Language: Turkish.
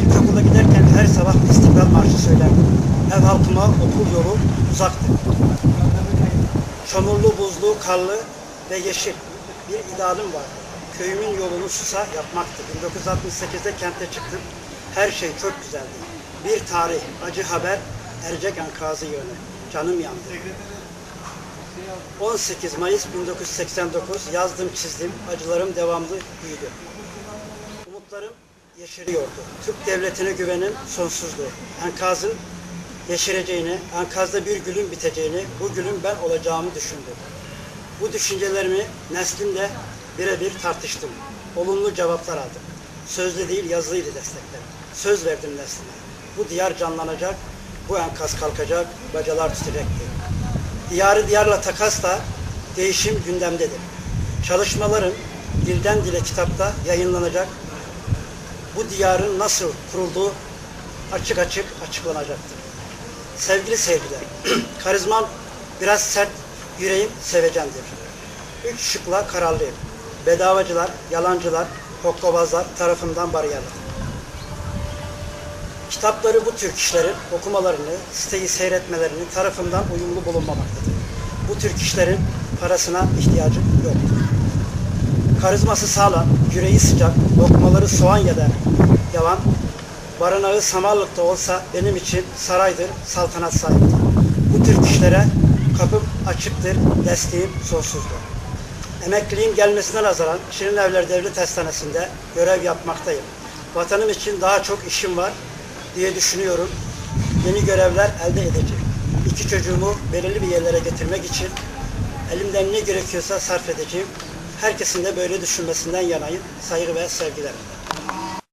İlkokula giderken her sabah İstiklal Marşı söylerdim. Ev halkıma okul yolu uzaktı. Çamurlu, buzlu, karlı ve yeşil bir idealim vardı. Köyümün yolunu susa yapmaktı. 1968'de kente çıktım. Her şey çok güzeldi. Bir tarih, acı haber, Ercek enkazı yönü. Canım yandı. 18 Mayıs 1989 yazdım çizdim, acılarım devamlı büyüdü. Umutlarım yeşeriyordu. Türk devletine güvenim sonsuzdu. Enkazın yeşereceğini, enkazda bir gülün biteceğini, bu gülün ben olacağımı düşündüm. Bu düşüncelerimi neslimle birebir tartıştım. Olumlu cevaplar aldım. Sözlü değil yazılıydı destekler. Söz verdim neslime. Bu diyar canlanacak, bu enkaz kalkacak, bacalar tütecekti. Diyarı diyarla takasla değişim gündemdedir. Çalışmalarım dilden dile kitapta yayınlanacak. Bu diyarın nasıl kurulduğu açık açık açıklanacaktır. Sevgili seyirciler, karizmam biraz sert, yüreğim sevecendir. Üç şıkla kararlıyım. Bedavacılar, yalancılar, hokkabazlar tarafından bariyerli. Kitapları bu tür kişilerin okumalarını, siteyi seyretmelerini tarafından uyumlu bulunmamaktadır. Bu tür kişilerin parasına ihtiyacı yoktur. Karizması sağlam, yüreği sıcak, lokmaları soğan ya da yavan, barınağı samanlıkta olsa benim için saraydır, saltanat sahiptir. Bu tür kişilere kapım açıktır, desteğim sonsuzdur. Emekliliğim gelmesine nazaran Şirin Evler Devlet Hastanesi'nde görev yapmaktayım. Vatanım için daha çok işim var diye düşünüyorum. Yeni görevler elde edeceğim. İki çocuğumu belirli bir yerlere getirmek için elimden ne gerekiyorsa sarf edeceğim. Herkesin de böyle düşünmesinden yanayım. Saygı ve sevgiler.